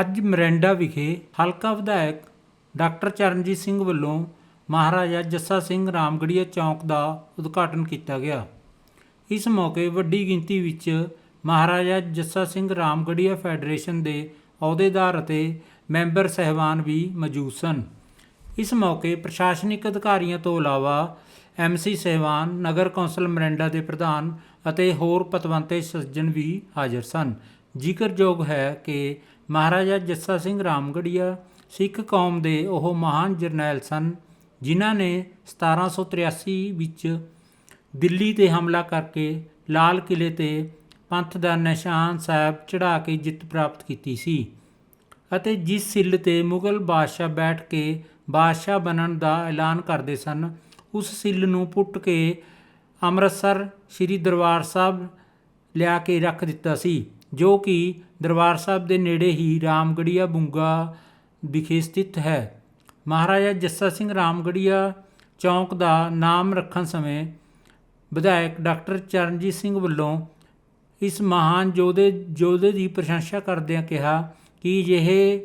ਅੱਜ ਮਰਿੰਡਾ ਵਿਖੇ ਹਲਕਾ ਵਿਧਾਇਕ ਡਾਕਟਰ ਚਰਨਜੀਤ ਸਿੰਘ ਵੱਲੋਂ ਮਹਾਰਾਜਾ ਜੱਸਾ ਸਿੰਘ ਰਾਮਗੜੀਆ ਚੌਂਕ ਦਾ ਉਦਘਾਟਨ ਕੀਤਾ ਗਿਆ। ਇਸ ਮੌਕੇ ਵੱਡੀ ਗਿਣਤੀ ਵਿੱਚ ਮਹਾਰਾਜਾ ਜੱਸਾ ਸਿੰਘ ਰਾਮਗੜੀਆ ਫੈਡਰੇਸ਼ਨ ਦੇ ਅਹੁਦੇਦਾਰ ਅਤੇ ਮੈਂਬਰ ਸਹਿਬਾਨ ਵੀ ਮੌਜੂਦ ਸਨ। ਇਸ ਮੌਕੇ ਪ੍ਰਸ਼ਾਸਨਿਕ ਅਧਿਕਾਰੀਆਂ ਤੋਂ ਇਲਾਵਾ ਐਮਸੀ ਸਹਿਬਾਨ, ਨਗਰ ਕੌਂਸਲ ਮਰਿੰਡਾ ਦੇ ਪ੍ਰਧਾਨ ਅਤੇ ਹੋਰ ਪਤਵੰਤੇ ਸੱਜਣ ਵੀ ਹਾਜ਼ਰ ਸਨ। ਜ਼ਿਕਰਯੋਗ ਹੈ ਕਿ ਮਹਾਰਾਜਾ ਜੱਸਾ ਸਿੰਘ ਰਾਮਗੜੀਆ ਸਿੱਖ ਕੌਮ ਦੇ ਉਹ ਮਹਾਨ ਜਰਨੈਲ ਸਨ, ਜਿਨ੍ਹਾਂ ਨੇ 1783 ਵਿੱਚ ਦਿੱਲੀ ਤੇ ਹਮਲਾ ਕਰਕੇ ਲਾਲ ਕਿਲੇ ਤੇ ਪੰਥ ਦਾ ਨਿਸ਼ਾਨ ਸਾਹਿਬ ਚੜਾ ਕੇ ਜਿੱਤ ਪ੍ਰਾਪਤ ਕੀਤੀ ਸੀ ਅਤੇ ਜਿਸ ਸਿੱਲ ਤੇ ਮੁਗਲ ਬਾਦਸ਼ਾਹ ਬੈਠ ਕੇ ਬਾਦਸ਼ਾਹ ਬਣਨ ਦਾ ਐਲਾਨ ਕਰਦੇ ਸਨ, ਉਸ ਸਿੱਲ ਨੂੰ ਪੁੱਟ ਕੇ ਅੰਮ੍ਰਿਤਸਰ ਸ੍ਰੀ ਦਰਬਾਰ ਸਾਹਿਬ ਲਿਆ ਕੇ ਰੱਖ ਦਿੱਤਾ ਸੀ, ਜੋ ਕਿ ਦਰਬਾਰ ਸਾਹਿਬ ਦੇ ਨੇੜੇ ਹੀ ਰਾਮਗੜੀਆ ਬੁੰਗਾ ਵਿਖੇ ਸਥਿਤ ਹੈ। ਮਹਾਰਾਜਾ ਜੱਸਾ ਸਿੰਘ ਰਾਮਗੜੀਆ ਚੌਂਕ ਦਾ ਨਾਮ ਰੱਖਣ ਸਮੇਂ ਵਿਧਾਇਕ ਡਾਕਟਰ ਚਰਨਜੀਤ ਸਿੰਘ ਵੱਲੋਂ ਇਸ ਮਹਾਨ ਯੋਧੇ ਯੋਧੇ ਦੀ ਪ੍ਰਸ਼ੰਸਾ ਕਰਦਿਆਂ ਕਿਹਾ ਕਿ ਇਹ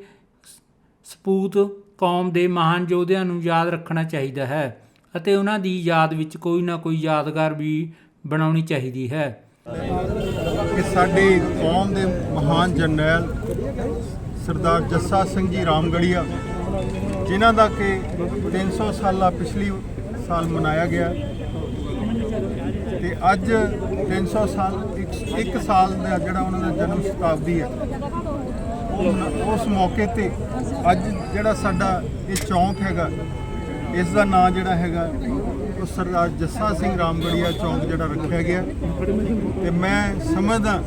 ਸਪੂਤ ਕੌਮ ਦੇ ਮਹਾਨ ਯੋਧਿਆਂ ਨੂੰ ਯਾਦ ਰੱਖਣਾ ਚਾਹੀਦਾ ਹੈ ਅਤੇ ਉਹਨਾਂ ਦੀ ਯਾਦ ਵਿੱਚ ਕੋਈ ਨਾ ਕੋਈ ਯਾਦਗਾਰ ਵੀ ਬਣਾਉਣੀ ਚਾਹੀਦੀ ਹੈ। ਕਿ ਸਾਡੀ ਕੌਮ ਦੇ ਮਹਾਨ ਜਰਨੈਲ ਸਰਦਾਰ ਜੱਸਾ ਸਿੰਘ ਜੀ ਰਾਮਗੜੀਆ, ਜਿਨ੍ਹਾਂ ਦਾ ਕਿ 300 ਸਾਲਾ ਪਿਛਲੀ ਸਾਲ ਮਨਾਇਆ ਗਿਆ। ਤੇ ਅੱਜ 300 ਸਾਲ, ਇੱਕ- ਇੱਕ ਸਾਲ ਦਾ ਜਿਹੜਾ ਉਹਨਾਂ ਦਾ ਜਨਮ ਸ਼ਤਾਬਦੀ ਹੈ, ਉਸ ਮੌਕੇ ਤੇ ਅੱਜ ਜਿਹੜਾ ਸਾਡਾ ਇਹ ਚੌਂਕ ਹੈਗਾ, ਇਸ ਦਾ ਨਾਂ ਜਿਹੜਾ ਹੈਗਾ ਸਰਦਾਰ ਜੱਸਾ ਸਿੰਘ ਰਾਮਗੜੀਆ ਚੌਂਕ ਜਿਹੜਾ ਰੱਖਿਆ ਗਿਆ। ਤੇ ਮੈਂ ਸਮਝਦਾ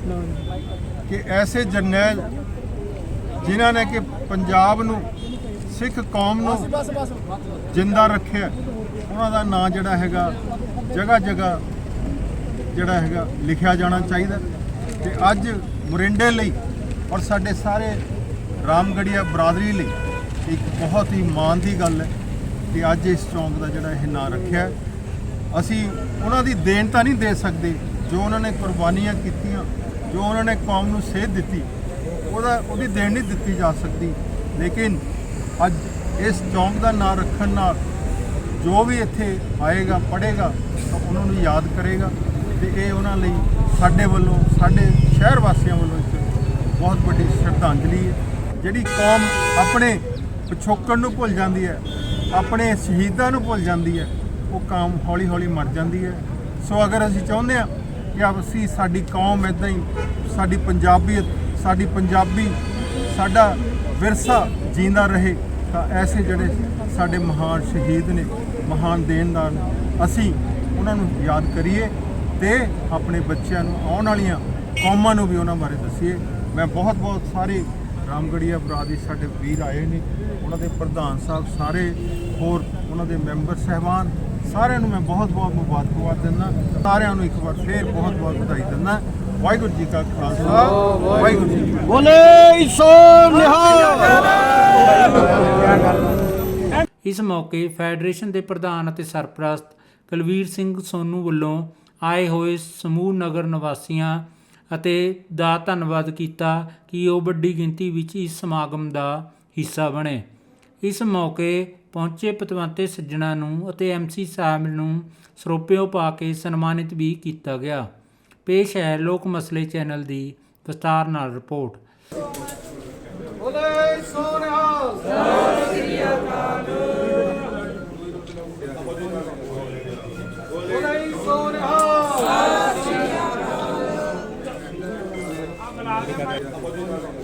ਕਿ ਐਸੇ ਜਰਨੈਲ ਜਿਨ੍ਹਾਂ ਨੇ ਕਿ ਪੰਜਾਬ ਨੂੰ, ਸਿੱਖ ਕੌਮ ਨੂੰ ਜਿੰਦਾ ਰੱਖਿਆ, ਉਹਨਾਂ ਦਾ ਨਾਂ ਜਿਹੜਾ ਹੈਗਾ ਜਗ੍ਹਾ ਜਗ੍ਹਾ ਜਿਹੜਾ ਹੈਗਾ ਲਿਖਿਆ ਜਾਣਾ ਚਾਹੀਦਾ। ਤੇ ਅੱਜ ਮੁਰਿੰਡੇ ਲਈ ਔਰ ਸਾਡੇ ਸਾਰੇ ਰਾਮਗੜੀਆ ਬਰਾਦਰੀ ਲਈ ਇੱਕ ਬਹੁਤ ਹੀ ਮਾਣ ਦੀ ਗੱਲ ਹੈ। ਕਿ ਅੱਜ ਇਸ ਚੌਂਕ ਦਾ ਜਿਹੜਾ ਇਹ ਨਾਂ ਰੱਖਿਆ ਅਸੀਂ ਉਹਨਾਂ ਦੀ ਦੇਣ ਤਾਂ ਨਹੀਂ ਦੇ ਸਕਦੇ। ਜੋ ਉਹਨਾਂ ਨੇ ਕੁਰਬਾਨੀਆਂ ਕੀਤੀਆਂ, ਜੋ ਉਹਨਾਂ ਨੇ ਕੌਮ ਨੂੰ ਸੇਧ ਦਿੱਤੀ, ਉਹਦਾ ਉਹਦੀ ਦੇਣ ਨਹੀਂ ਦਿੱਤੀ ਜਾ ਸਕਦੀ। ਲੇਕਿਨ ਅੱਜ ਇਸ ਚੌਂਕ ਦਾ ਨਾਂ ਰੱਖਣ ਨਾਲ ਜੋ ਵੀ ਇੱਥੇ ਆਏਗਾ, ਪੜ੍ਹੇਗਾ, ਤਾਂ ਉਹਨਾਂ ਨੂੰ ਯਾਦ ਕਰੇਗਾ ਤੇ ਇਹ ਉਹਨਾਂ ਲਈ ਸਾਡੇ ਵੱਲੋਂ, ਸਾਡੇ ਸ਼ਹਿਰ ਵਾਸੀਆਂ ਵੱਲੋਂ ਇੱਕ ਬਹੁਤ ਵੱਡੀ ਸ਼ਰਧਾਂਜਲੀ ਹੈ। ਜਿਹੜੀ ਕੌਮ ਆਪਣੇ ਪਿਛੋਕੜ ਨੂੰ ਭੁੱਲ ਜਾਂਦੀ ਹੈ ਆਪਣੇ ਸ਼ਹੀਦਾਂ ਨੂੰ ਭੁੱਲ ਜਾਂਦੀ ਹੈ। ਉਹ ਕੌਮ ਹੌਲੀ ਹੌਲੀ ਮਰ ਜਾਂਦੀ ਹੈ। ਸੋ ਅਗਰ ਅਸੀਂ ਚਾਹੁੰਦੇ ਹਾਂ ਕਿ ਅਸੀਂ ਸਾਡੀ ਕੌਮ ਇਦਾਂ ਹੀ ਸਾਡੀ ਪੰਜਾਬੀਅਤ ਸਾਡੀ ਪੰਜਾਬੀ ਸਾਡਾ ਵਿਰਸਾ ਜਿੰਦਾ ਰਹੇ ਤਾਂ ਐਸੇ ਜਿਹੜੇ ਸਾਡੇ ਮਹਾਨ ਸ਼ਹੀਦ ਨੇ ਮਹਾਨ ਦੇਣਦਾਰ ਨੇ, ਅਸੀਂ ਉਹਨਾਂ ਨੂੰ ਯਾਦ ਕਰੀਏ ਤੇ ਆਪਣੇ ਬੱਚਿਆਂ ਨੂੰ ਆਉਣ ਵਾਲੀਆਂ ਕੌਮਾਂ ਨੂੰ ਵੀ ਉਹਨਾਂ ਬਾਰੇ ਦੱਸੀਏ। ਮੈਂ ਬਹੁਤ ਬਹੁਤ ਸਾਰੇ ਰਾਮਗੜੀਆ ਬਰਾਦਰੀ ਸਾਡੇ ਵੀਰ ਆਏ ਨੇ ਉਹਨਾਂ ਦੇ ਪ੍ਰਧਾਨ ਸਾਹਿਬ ਸਾਰੇ ਹੋਰ ਉਹਨਾਂ ਦੇ ਮੈਂਬਰ ਸਹਿਬਾਨ ਸਾਰਿਆਂ ਨੂੰ ਮੈਂ ਬਹੁਤ ਬਹੁਤ ਮੁਬਾਰਕਬਾਦ ਦਿੰਦਾ। ਸਾਰਿਆਂ ਨੂੰ ਇੱਕ ਵਾਰ ਫੇਰ ਬਹੁਤ ਬਹੁਤ ਵਧਾਈ ਦਿੰਦਾ। ਵਾਹਿਗੁਰੂ ਜੀ ਕਾ ਖਾਲਸਾ, ਵਾਹਿਗੁਰੂ ਜੀ ਬੋਲੇ ਸੋ ਨਿਹਾਲ। ਇਸ ਮੌਕੇ ਫੈਡਰੇਸ਼ਨ ਦੇ ਪ੍ਰਧਾਨ ਅਤੇ ਸਰਪ੍ਰਸਤ ਕੁਲਵੀਰ ਸਿੰਘ ਸੋਨੂ ਵੱਲੋਂ ਆਏ ਹੋਏ ਸਮੂਹ ਨਗਰ ਨਿਵਾਸੀਆਂ ਅਤੇ ਦਾ ਧੰਨਵਾਦ ਕੀਤਾ ਕਿ ਉਹ ਵੱਡੀ ਗਿਣਤੀ ਵਿੱਚ ਇਸ ਸਮਾਗਮ ਦਾ ਹਿੱਸਾ ਬਣੇ। ਇਸ ਮੌਕੇ ਪਹੁੰਚੇ ਪਤਵੰਤੇ ਸੱਜਣਾ ਨੂੰ ਅਤੇ ਐਮਸੀ ਸਾਹਿਬ ਨੂੰ ਸਰੋਪਿਓ ਪਾ ਕੇ ਸਨਮਾਨਿਤ ਵੀ ਕੀਤਾ ਗਿਆ। ਪੇਸ਼ ਹੈ ਲੋਕ ਮਸਲੇ ਚੈਨਲ ਦੀ ਵਿਸਤਾਰ ਨਾਲ ਰਿਪੋਰਟ। ਬੋਲੇ ਸੋ ਨਿਹਾਲ ਬੋਲੇ ਸੋ ਨਿਹਾਲ ਬੋਲੇ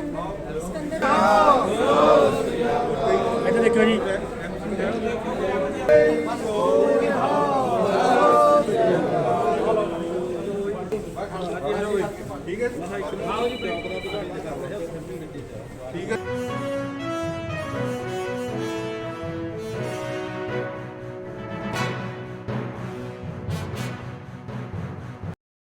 ਠੀਕ ਹੈ ਠੀਕ ਹੈ